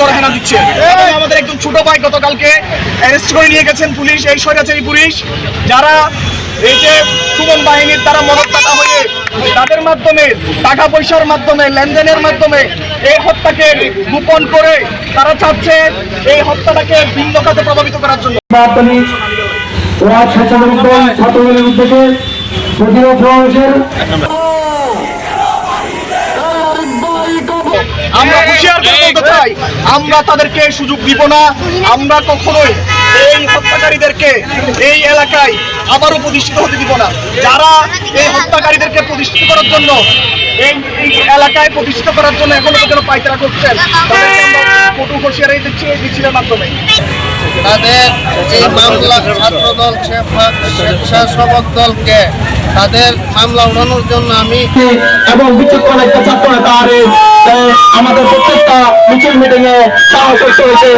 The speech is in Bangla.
নরহেনা দিচ্ছে। আমাদের একজন ছোট ভাই গতকালকে অ্যারেস্ট করে নিয়ে গেছেন পুলিশ এই স্বৈরাচারী পুলিশ। যারা এই যে সুমন বাহিনীর তারা মদতদাতা হয়ে তাদের মাধ্যমে টাকা পয়সার মাধ্যমে লেনদেনের মাধ্যমে এই হত্যাকে গোপন করে তারা চাচ্ছে এই হত্যাটাকে ভিন্ন খাতে প্রভাবিত করার জন্য। ছাত্রদলের উদ্যোগে প্রতিরোধ সমাবেশের আমরা হুঁশিয়ার করে বলতে চাই আমরা তাদেরকে সুযোগ দিব না। আমরা কখনোই এই হত্যাকারীদেরকে এই এলাকায় আবারও প্রতিষ্ঠিত হতে দিব না। যারা এই হত্যাকারীদেরকে প্রতিষ্ঠিত করার জন্য এই এলাকায় প্রতিষ্ঠিত করার জন্য এখনও পর্যন্ত পাইতারা করছেন তাদেরকে আমরা কটু হুঁশিয়ারি দিচ্ছি এই মিছিলের মাধ্যমে। তাদের এই মামলা ছাত্রদল স্বেচ্ছাসেবক দলকে তাদের মামলা উড়ানোর জন্য আমি এবং বিচক্ষণ একটা ছাত্র নেতা আমাদের প্রত্যেকটা মিছিল মিটিং এ সাহস হয়েছে।